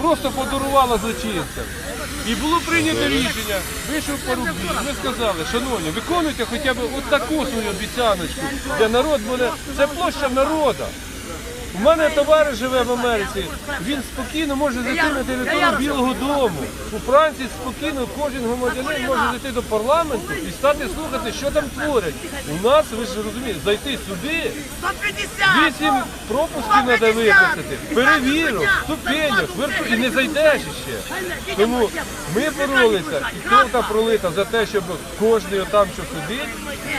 просто подарувала злочинцям. І було прийнято рішення, вийшов Парубій, ми сказали, шановні, виконуйте хоча б от таку свою обіцяночку, де народ буде, це площа народу. У мене товариш живе в Америці, він спокійно може зайти на територію Білого Дому. У Франції спокійно кожен громадянин може зайти до парламенту і стати слухати, що там творять. У нас, ви ж розумієте, зайти сюди, 150! вісім пропусків треба випустити, перевірок, верту- і не зайдеш іще. Тому ми боролися, і кров та пролита за те, щоб кожен там, що сидить,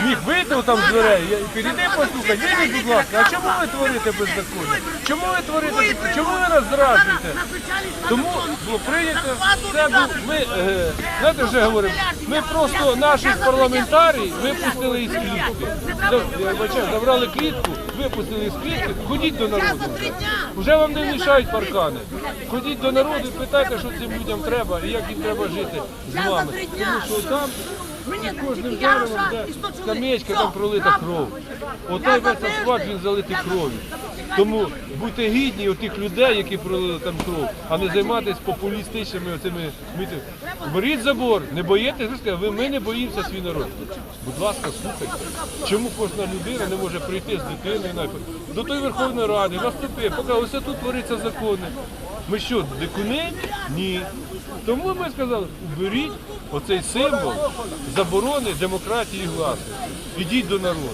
міг вийти там з дверей і підійти послухати. Вийдіть, будь ласка, а чому ви творите беззаконня? Чому ви творите? Чому ви нас зраджуєте? Тому було прийнято, був, ми, е, знаєте, вже говоримо, ми просто наших парламентарій випустили із клітки. Забрали клітку, випустили з клітки, ходіть до народу. Вже вам не мішають паркани. Ходіть до народу і питайте, що цим людям треба і як їм треба жити з вами. Тому що там під кожним деревом, де скам'ячка, там пролита кров. Отай весь асфальт він залитий кров'ю. Тому будьте гідні отих людей, які пролили там кров, а не займатися популістичними оцими мітингами. Беріть забор, не боїтесь, ви ми не боїмося свій народ. Будь ласка, слухайте. Чому кожна людина не може прийти з дитиною до тої Верховної Ради, наступи, поки ось тут твориться закони. Ми що, дикуни? Ні. Тому ми сказали, уберіть оцей символ заборони демократії і власності. Ідіть до народу.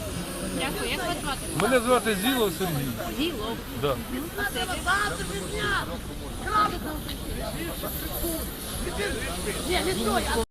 Дякую. Як вас звати? Мене звати Зілов Сергій. Зілов. Да. Ні, не